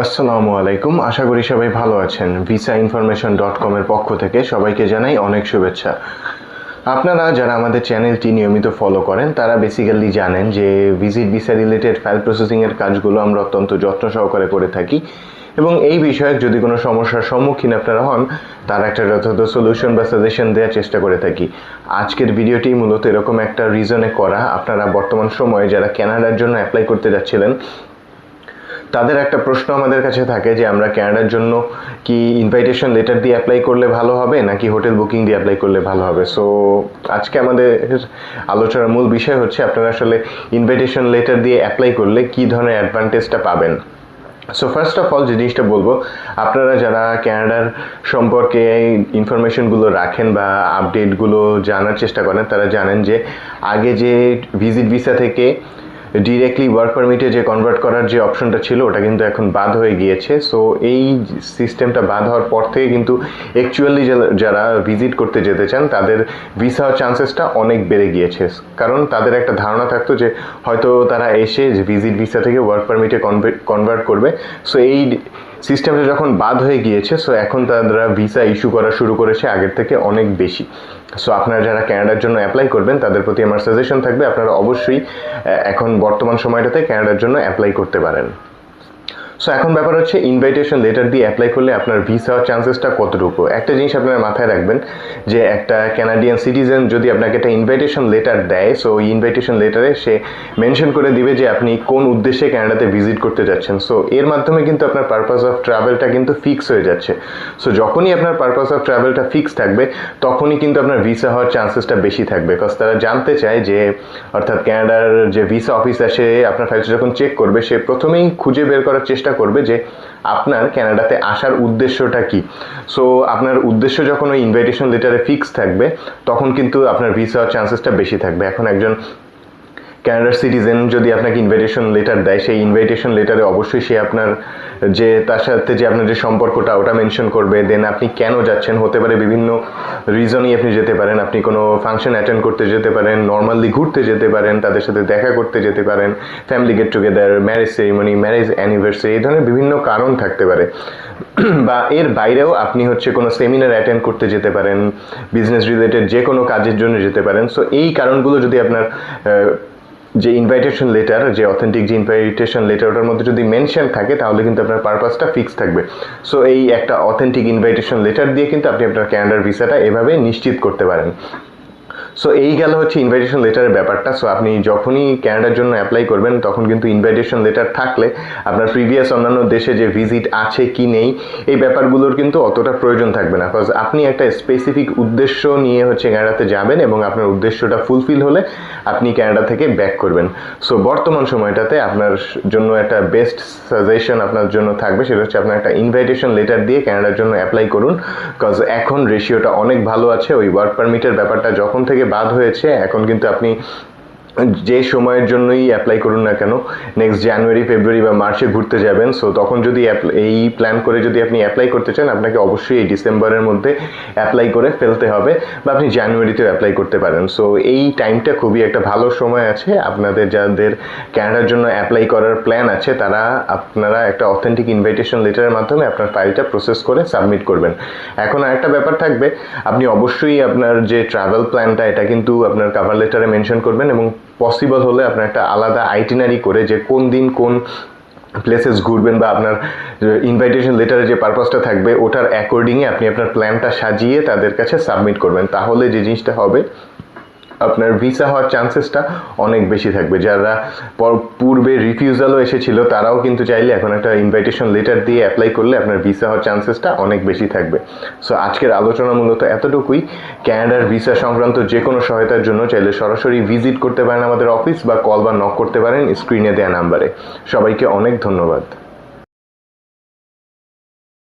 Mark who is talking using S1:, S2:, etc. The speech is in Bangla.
S1: আসসালামু আলাইকুম। আশা করি সবাই ভালো আছেন। ভিসা ইনফরমেশন ডট কমের পক্ষ থেকে সবাইকে জানাই অনেক শুভেচ্ছা। আপনারা যারা আমাদের চ্যানেলটি নিয়মিত ফলো করেন, তারা বেসিক্যালি জানেন যে ভিজিট ভিসা রিলেটেড ফাইল প্রসেসিংয়ের কাজগুলো আমরা অত্যন্ত যত্ন সহকারে করে থাকি। এবং এই বিষয়ে যদি কোনো সমস্যার সম্মুখীন আপনারা হন, তার একটা যথাযথ সলিউশন বা সাজেশন দেওয়ার চেষ্টা করে থাকি। আজকের ভিডিওটি মূলত এরকম একটা রিজনে করা। আপনারা বর্তমান সময়ে যারা ক্যানাডার জন্য অ্যাপ্লাই করতে যাচ্ছিলেন তাদের একটা প্রশ্ন আমাদের কাছে থাকে যে আমরা ক্যানাডার জন্য কি ইনভাইটেশন লেটার দিয়ে অ্যাপ্লাই করলে ভালো হবে নাকি হোটেল বুকিং দিয়ে অ্যাপ্লাই করলে ভালো হবে? সো আজকে আমাদের আলোচনার মূল বিষয় হচ্ছে আপনারা আসলে ইনভাইটেশন লেটার দিয়ে অ্যাপ্লাই করলে কি ধরনের অ্যাডভান্টেজটা পাবেন? সো ফার্স্ট অফ অল জিনিসটা বলব, আপনারা যারা ক্যানাডার সম্পর্কে ইনফরমেশনগুলো রাখেন বা আপডেটগুলো জানার চেষ্টা করেন, তারা জানেন যে আগে যে ভিজিট ভিসা থেকে ডিরেক্টলি ওয়ার্ক পারমিটে যে কনভার্ট করার যে অপশনটা ছিল, ওটা কিন্তু এখন বাদ হয়ে গিয়েছে। সো এই সিস্টেমটা বাদ হওয়ার পর থেকে কিন্তু অ্যাকচুয়ালি যারা ভিজিট করতে যেতে চান, তাদের ভিসা চান্সেসটা অনেক বেড়ে গিয়েছে। কারণ তাদের একটা ধারণা থাকতো যে হয়তো তারা এসে ভিজিট ভিসা থেকে ওয়ার্ক পারমিটে কনভার্ট করবে। সো এই সিস্টেমটা যখন বাদ হয়ে গিয়েছে সো এখন তারা ভিসা ইস্যু করা শুরু করেছে আগের থেকে অনেক বেশি। সো আপনারা যারা ক্যানাডার জন্য অ্যাপ্লাই করবেন, তাদের প্রতি আমার সাজেশন থাকবে, আপনারা অবশ্যই এখন বর্তমান সময়টাতে ক্যানাডার জন্য অ্যাপ্লাই করতে পারেন। সো এখন ব্যাপার হচ্ছে ইনভাইটেশন লেটার দিয়ে অ্যাপ্লাই করলে আপনার ভিসা চান্সেসটা কতটুকু? একটা জিনিস আপনার মাথায় রাখবেন যে একটা ক্যানাডিয়ান সিটিজেন যদি আপনাকে একটা ইনভাইটেশন লেটার দেয় সো ওই ইনভাইটেশন লেটারে সে মেনশন করে দিবে যে আপনি কোন উদ্দেশ্যে ক্যানাডাতে ভিজিট করতে যাচ্ছেন। সো এর মাধ্যমে কিন্তু আপনার পারপাস অফ ট্রাভেলটা কিন্তু ফিক্স হয়ে যাচ্ছে। সো যখনই আপনার পারপাস অফ ট্রাভেলটা ফিক্স থাকবে, তখনই কিন্তু আপনার ভিসা হওয়ার চান্সেসটা বেশি থাকবে। বিকজ তারা জানতে চায় যে, অর্থাৎ ক্যানাডার যে ভিসা অফিস আসে আপনার ফাইলটা যখন চেক করবে, সে প্রথমেই খুঁজে বের করার চেষ্টা করবে যে আপনার ক্যানাডাতে আসার উদ্দেশ্যটা কি। সো আপনার উদ্দেশ্য যখন ওই ইনভাইটেশন লেটারে ফিক্স থাকবে, তখন কিন্তু আপনার ভিসা হওয়ার চান্সেসটা বেশি থাকবে। এখন একজন ক্যানাডার সিটিজেন যদি আপনাকে ইনভাইটেশন লেটার দেয়, সেই ইনভাইটেশন লেটারে অবশ্যই সে আপনার যে, তার সাথে যে আপনার যে সম্পর্কটা, ওটা মেনশন করবে। দেন আপনি কেন যাচ্ছেন? হতে পারে বিভিন্ন রিজনই আপনি যেতে পারেন, আপনি কোনো ফাংশন অ্যাটেন্ড করতে যেতে পারেন নর্মালি ঘুরতে যেতে পারেন, তাদের সাথে দেখা করতে যেতে পারেন family get together marriage ceremony marriage anniversary এই ধরনের বিভিন্ন কারণ থাকতে পারে। বা এর বাইরেও আপনি হচ্ছে কোনো সেমিনার অ্যাটেন্ড করতে যেতে পারেন বিজনেস রিলেটেড যে কোনো কাজের জন্য যেতে পারেন। সো এই কারণগুলো যদি আপনার যে ইনভাইটেশন লেটার যে অথেন্টিক যে ইনভাইটেশন লেটার ওটার মধ্যে যদি মেনশন থাকে, তাহলে কিন্তু আপনার পারপাসটা ফিক্স থাকবে। সো এই একটা অথেন্টিক ইনভাইটেশন লেটার দিয়ে কিন্তু আপনি আপনার ক্যানাডার ভিসাটা এভাবে নিশ্চিত করতে পারেন। সো এই গেল হচ্ছে ইনভাইটেশন লেটারের ব্যাপারটা। সো আপনি যখনই ক্যানাডার জন্য অ্যাপ্লাই করবেন, তখন কিন্তু ইনভাইটেশন লেটার থাকলে আপনার প্রিভিয়াস অন্যান্য দেশে যে ভিজিট আছে কি নেই, এই ব্যাপারগুলোর কিন্তু অতটা প্রয়োজন থাকবে না। বিকজ আপনি একটা স্পেসিফিক উদ্দেশ্য নিয়ে হচ্ছে ক্যানাডাতে যাবেন এবং আপনার উদ্দেশ্যটা ফুলফিল হলে আপনি ক্যানাডা থেকে ব্যাক করবেন। সো বর্তমান সময়টাতে আপনার জন্য একটা বেস্ট সাজেশন আপনার জন্য থাকবে, সেটা হচ্ছে আপনার একটা ইনভাইটেশন লেটার দিয়ে ক্যানাডার জন্য অ্যাপ্লাই করুন। বিকজ এখন রেশিওটা অনেক ভালো আছে, ওই ওয়ার্ক পারমিটের ব্যাপারটা যখন থেকে বাদ হয়েছে এখন কিন্তু আপনি যে সময়ের জন্যই অ্যাপ্লাই করুন না কেন নেক্সট জানুয়ারি ফেব্রুয়ারি বা মার্চে ঘুরতে যাবেন। সো তখন যদি এই প্ল্যান করে যদি আপনি অ্যাপ্লাই করতে চান, আপনাকে অবশ্যই এই ডিসেম্বরের মধ্যে অ্যাপ্লাই করে ফেলতে হবে বা আপনি জানুয়ারিতেও অ্যাপ্লাই করতে পারেন। সো এই টাইমটা খুবই একটা ভালো সময় আছে। আপনাদের যাদের ক্যানাডার জন্য অ্যাপ্লাই করার প্ল্যান আছে, তারা আপনারা একটা অথেন্টিক ইনভাইটেশন লেটারের মাধ্যমে আপনার ফাইলটা প্রসেস করে সাবমিট করবেন। এখন আরেকটা ব্যাপার থাকবে, আপনি অবশ্যই আপনার যে ট্রাভেল প্ল্যানটা এটা কিন্তু আপনার কাভার লেটারে মেনশন করবেন এবং পসিবল হলে আপনার একটা আলাদা আইটিনারি করে যে কোন দিন কোন প্লেসেস ঘুরবেন বা আপনার ইনভাইটেশন লেটারের যে পারপাসটা থাকবে, ওটার অ্যাকর্ডিংয়ে আপনি আপনার প্ল্যানটা সাজিয়ে তাদের কাছে সাবমিট করবেন। তাহলে যে জিনিসটা হবে আপনার ভিসা হওয়ার চান্সেসটা অনেক বেশি থাকবে। যারা পূর্বে রিফিউজালও এসেছিল, তারাও কিন্তু চাইলে এখন একটা ইনভাইটেশন লেটার দিয়ে অ্যাপ্লাই করলে আপনার ভিসা হওয়ার চান্সেসটা অনেক বেশি থাকবে। সো আজকের আলোচনা মূলত এতটুকুই। ক্যানাডার ভিসা সংক্রান্ত যে কোনো সহায়তার জন্য চাইলে সরাসরি ভিজিট করতে পারেন আমাদের অফিস বা কল বা নক করতে পারেন স্ক্রিনে দেওয়া নাম্বারে সবাইকে অনেক ধন্যবাদ।